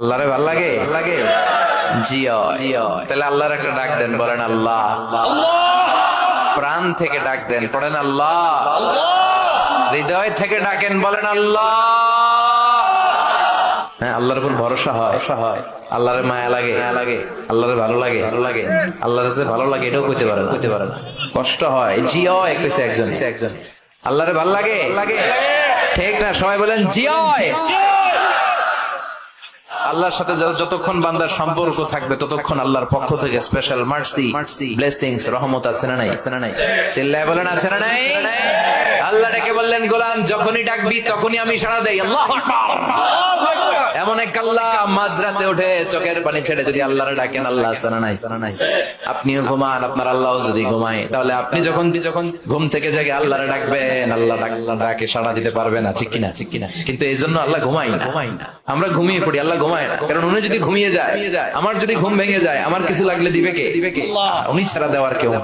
আল্লাহরে ভালো লাগে? লাগে। জিও জিও তাহলে আল্লাহর একটা ডাক দেন বলেন আল্লাহ। প্রাণ থেকে ডাক দেন পড়েন আল্লাহ। হৃদয় থেকে ডাকেন বলেন আল্লাহ। হ্যাঁ আল্লাহর উপর ভরসা হয়। ভরসা হয়। আল্লাহরে মায়া লাগে। মায়া লাগে। আল্লাহরে ভালো লাগে। ভালো লাগে। আল্লাহর যে ভালো লাগে এটাও কইতে পারে না। কইতে পারে না। কষ্ট হয়। জিও একজন। একজন একজন। আল্লাহরে ভালো লাগে? লাগে। ঠিক না সবাই বলেন জিও আল্লাহর সাথে যতক্ষণ বান্দার সম্পর্ক থাকবে, ততক্ষণ আল্লাহর পক্ষ থেকে স্পেশাল মার্সি ব্লেসিংস রহমত আছে না নাই? নাই চিল্লায় বলেন, আছে না নাই? আল্লাহ ডেকে বললেন, গোলাম, যখনই ডাকবি, তখনই আমি সাড়া দেই। আল্লাহ মাঝরাতে উঠে চোখের পানি ছেড়ে যদি আল্লাহরে ডাকেন, আল্লাহ নাই নাই? আপনিও ঘুমান, আপনার আল্লাহ যদি ঘুমায়, তাহলে আপনি যখন যখন ঘুম থেকে জেগে আল্লাহরে ডাকবেন, আল্লাহ ডাকে সাড়া দিতে না, ঠিক কিনা? ঠিক কিনা? কিন্তু এই জন্য আল্লাহ ঘুমাই না। ঘুমাই না আমরা ঘুমিয়ে পড়ি, আল্লাহ ঘুমায় না। কারণ উনি যদি ঘুমিয়ে যায়, আমার যদি ঘুম ভেঙে যায়, আমার কিছু লাগলে দিবে কে? দিবে কে উনি ছাড়া দেওয়ার কেউ।